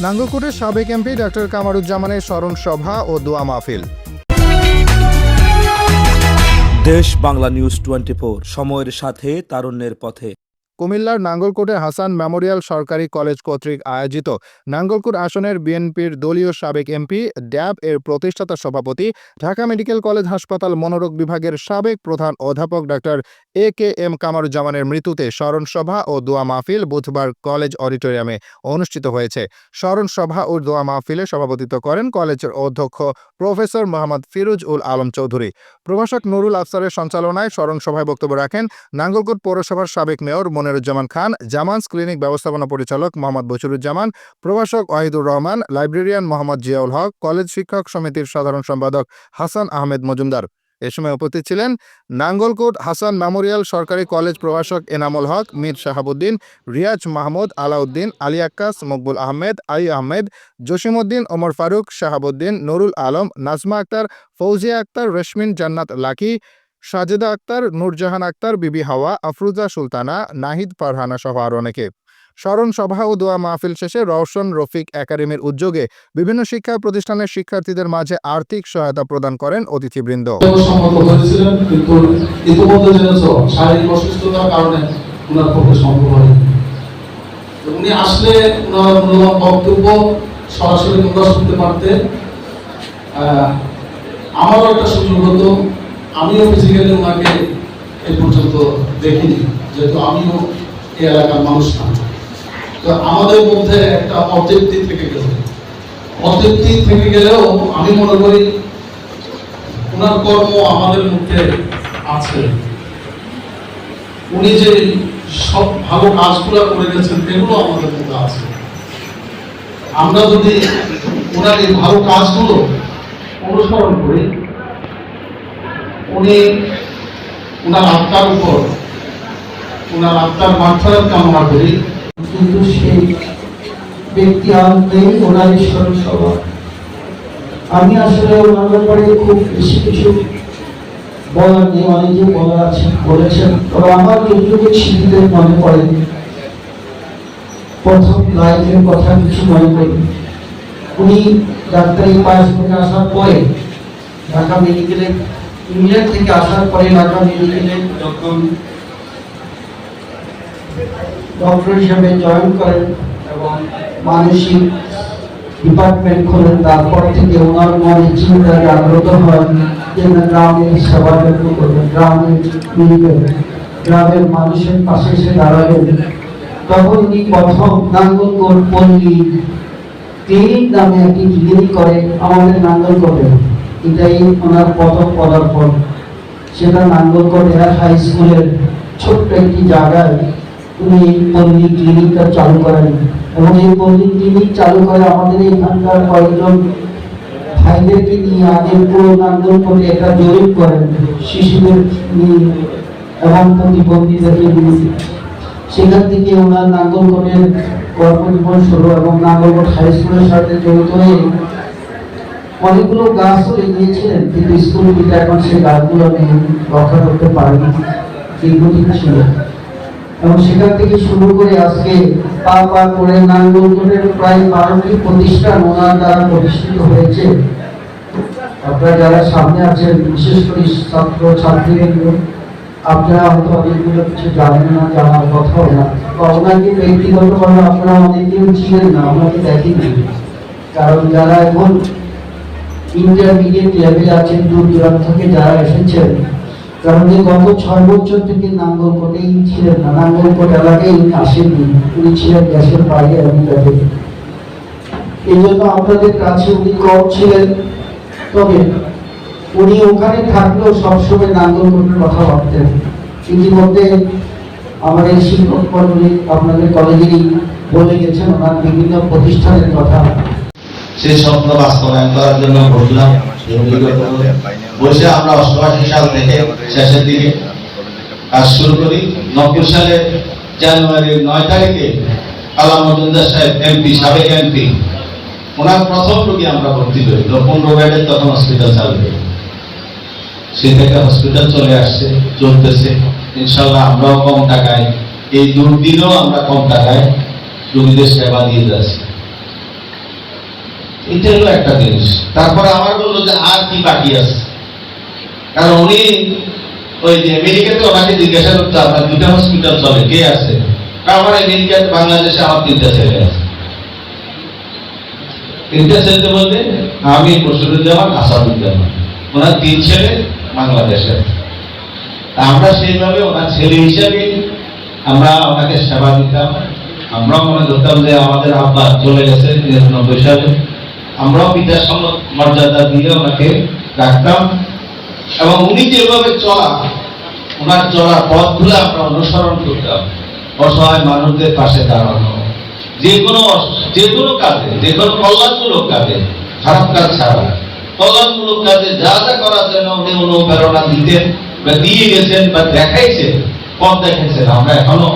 নাঙ্গলকোটের সাবেক MP doctor কামারুজ্জামানের স্মরণ সভা ও দোয়া মাহফিল। দেশ বাংলা নিউজ টোয়েন্টি সময়ের সাথে তারুণ্যের পথে। কুমিল্লার নাঙ্গলকোটে হাসান মেমোরিয়াল সরকারি কলেজ কর্তৃক আয়োজিত নাঙ্গলকোট আসনের বিএনপির দলীয় সাবেক এমপি ড্যাব এর প্রতিষ্ঠাতা সভাপতি ঢাকা মেডিকেল কলেজ হাসপাতাল মনোরোগ বিভাগের সাবেক প্রধান অধ্যাপক ডাক্তার এ কে এম কামারুজ্জামানের মৃত্যুতে স্মরণসভা ও দোয়া মাহফিল বুধবার কলেজ অডিটোরিয়ামে অনুষ্ঠিত হয়েছে। স্মরণ সভা ও দোয়া মাহফিলে সভাপতিত্ব করেন কলেজের অধ্যক্ষ প্রফেসর মোহাম্মদ ফিরোজ উল আলম চৌধুরী। প্রভাষক নুরুল আফসারের সঞ্চালনায় স্মরণ সভায় বক্তব্য রাখেন নাঙ্গলকোট পৌরসভার সাবেক মেয়র মনিরুজ্জামান খান, জামানস ক্লিনিক ব্যবস্থাপনা পরিচালক মোহাম্মদ বশিরুজ্জামান, প্রভাষক ওয়াহিদুর রহমান, লাইব্রেরিয়ান মোহাম্মদ জিয়াউল হক, কলেজ শিক্ষক সমিতির সাধারণ সম্পাদক হাসান আহমেদ মজুমদার। এ সময় উপস্থিত ছিলেন নাঙ্গলকোট হাসান মেমোরিয়াল সরকারি কলেজ প্রভাষক এনামুল হক, মীর শাহাবুদ্দিন, রিয়াজ মাহমুদ, আলাউদ্দিন, আলী আক্কাস, মকবুল আহমেদ আই আহমেদ, জসিমউদ্দিন, ওমর ফারুক, শাহাবুদ্দিন, নুরুল আলম, নাজমা আক্তার, ফৌজিয়া আক্তার, রেশমিন জান্নাত লাকি, সাজেদা আক্তার, নূরজাহান আক্তার, বিবি হাওয়া, আফরুজা সুলতানা, নাহিদ ফারহানা সহ আরও অনেকে। স্মরণ সভা ও দোয়া মাহফিল শেষে রওশন রফিক একাডেমির উদ্যোগে বিভিন্ন শিক্ষা প্রতিষ্ঠানের শিক্ষার্থীদের মাঝে আর্থিক সহায়তা প্রদান করেন অতিথিবৃন্দ। উনি আসলে ওনার বক্তব্য সরাসরি শুনতে পারতে আহ, আমারও একটা সুযোগ হতো। আমিও ফিজিক্যালি ওনাকে এই পর্যন্ত দেখিনি যেহেতু আমিও এই এলাকার মানুষ না। আমাদের মধ্যে একটা অতৃপ্তি থেকে গেল। অতৃপ্তি থেকে গেলেও আমি মনে করি ওনার কর্ম আমাদের মধ্যে আছে। উনি যে সব ভালো কাজগুলো করে গেছেন, এগুলো আমাদের মধ্যে আছে। আমরা যদি ওনার এই ভালো কাজগুলো অনুসরণ করি, উনি ওনার আত্মার উপর, ওনার আত্মার মাত্রার কামনা করি কিন্তু সেই ব্যক্তি আর নেই ওনার স্মরণ সভা। আমি আসলে ওনার ব্যাপারে খুব বেশি কিছু বলার নেই, অনেকে বলার আছে বলেছেন, তবে আমার যতটুকু স্মৃতিতে মনে পড়ে, প্রথম লাইফের কথা কিছু মনে করি। উনি ডাক্তারি পাস করে আসার পরে ঢাকা মেডিকেলে, ইংল্যান্ড থেকে আসার পরে ঢাকা মেডিকেলে যখন ডক্টর হিসেবে জয়েন করেন এবং মানসিক ডিপার্টমেন্ট খোলেন। তারপর থেকে ওনার মনে চিন্তা জাগ্রত হয় যে গ্রামের সেবা যত্ন করবেন গ্রামের মিলবেন গ্রামের মানুষের পাশে এসে দাঁড়াবেন। তখন উনি প্রথম নাঙ্গলকোট পল্লী ক্লিনিক নামে একটি ক্লিনিক করে আমাদের নাঙ্গলকোটে এটাই ওনার প্রথম পদার্পণ। সেটা নাঙ্গলকোট এয়ার হাই স্কুলের ছোট্ট একটি জায়গায় উনি পল্লী ক্লিনিকটা চালু করেন এবং এই পল্লী ক্লিনিক চালু করে আমাদের এখানকার কয়েকজন ভাইদেরকে নিয়ে আগে পুরো নাঙ্গলকোটে একটা জরিপ করেন শিশুদের নিয়ে এবং প্রতিবন্ধীদেরকে নিয়ে সেখান থেকে ওনার নাঙ্গলকোটের কর্মজীবন শুরু এবং নাঙ্গলকোট হাই স্কুলের সাথে জড়িত হয়ে অনেকগুলো গাছও লাগিয়েছিলেন, কিন্তু স্কুল থেকে এখন সেই গাছগুলো নেই রক্ষা করতে পারেনি। দীর্ঘদিন ছিল। এবং সেখান থেকে শুরু করে আজকে পা পা করে নাঙ্গলকোটের প্রায় বারোটি প্রতিষ্ঠান ওনার দ্বারা প্রতিষ্ঠিত হয়েছে। আপনারা যারা সামনে আছেন, বিশেষ করে ছাত্র ছাত্রীদের আপনারা হয়তো অনেকগুলো কিছু জানেন না, জানার কথাও না। বা ওনাকে ব্যক্তিগতভাবে আপনারা অনেকেও ছিলেন না ওনাকে দেখেনি কারণ যারা এখন ইন্টারমিডিয়েট লেভেলে আছেন, দূর দূরান্ত থেকে যারা এসেছেন কারণ এই গত ছয় বছর থেকে নাঙ্গলকোটেই ছিলেন না। নাঙ্গলকোট এলাকায় উনি আসেননি উনি ছিলেন গ্যাসের বাইরে আমেরিকাতে এই জন্য আপনাদের কাছে উনি কম ছিলেন। তবে উনি ওখানে থাকলেও সবসময় নাঙ্গলকোটের কথা ভাবতেন। ইতিমধ্যে আমাদের শিক্ষক মন্ডলী আপনাদের কলেজেরই বলে গেছেন, ওনার বিভিন্ন প্রতিষ্ঠানের কথা। সেই স্বপ্ন বাস্তবায়ন করার জন্য বসলাম। বসে আমরা অষ্টআশি সাল থেকে শেষের দিকে কাজ শুরু করি। নব্বই সালে জানুয়ারির নয় তারিখে কালাম মজুমদার সাহেব, এমপি, সাবেক এমপি, ওনার প্রথম রোগী আমরা ভর্তি করি। পনেরো বেডের তখন হসপিটাল চালু করি সে থেকে হসপিটাল চলে আসছে, চলতেছে। ইনশাল্লাহ আমরাও কম টাকায়, এই দুর্দিনও আমরা কম টাকায় রোগীদের সেবা দিয়ে যাচ্ছি। এটা হলো একটা জিনিস। তারপরে আমার বলল যে, আর কি বাকি আছে? কারণ উনি ওই যে আমেরিকাতে ওনাকে জিজ্ঞাসা করতে, আপনার দুটা হসপিটাল চলে, কে আছে? আমার আমেরিকাতে বাংলাদেশে আমার তিনটা ছেলে আছে। তিনটা ছেলে বলতে, আমি বসিরুজ্জামান আসাদুজ্জামান। ওনার তিন ছেলে বাংলাদেশে আমরা সেইভাবে ওনার ছেলে হিসাবে আমরা ওনাকে সেবা দিতাম। আমরা মনে করতাম যে আমাদের আব্বা চলে গেছে নিরানব্বই সালে। আমরাও পিতার সম মর্যাদা দিয়ে ওনাকে রাখতাম এবং উনি যেভাবে চলা, ওনার চলার পথগুলো আমরা অনুসরণ করতাম। অসহায় মানুষদের পাশে দাঁড়ানো, যে কোনো যে কোনো কাজে, যে কোনো কল্যাণমূলক কাজে খারাপ কাজ ছাড়া। কল্যাণমূলক কাজে যা যা করার জন্য উনি অনুপ্রেরণা দিতেন বা দিয়ে গেছেন বা দেখাইছেন, পথ দেখাইছেন। আমরা এখনও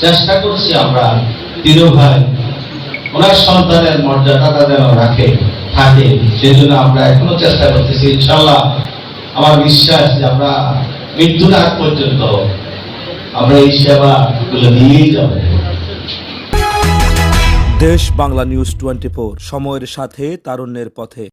চেষ্টা করছি আমরা তিন ভাই ওনার সন্তানের মর্যাদাটা যেন রাখে, থাকে। সেই জন্য আমরা এখনও চেষ্টা করতেছি ইনশাল্লাহ আমার বিশ্বাস যে আমরা মৃত্যুর আগ পর্যন্ত আমরা এই সেবা গুলো নিয়েই যাব। দেশ বাংলা নিউজ টোয়েন্টি সময়ের সাথে, তারুণ্যের পথে।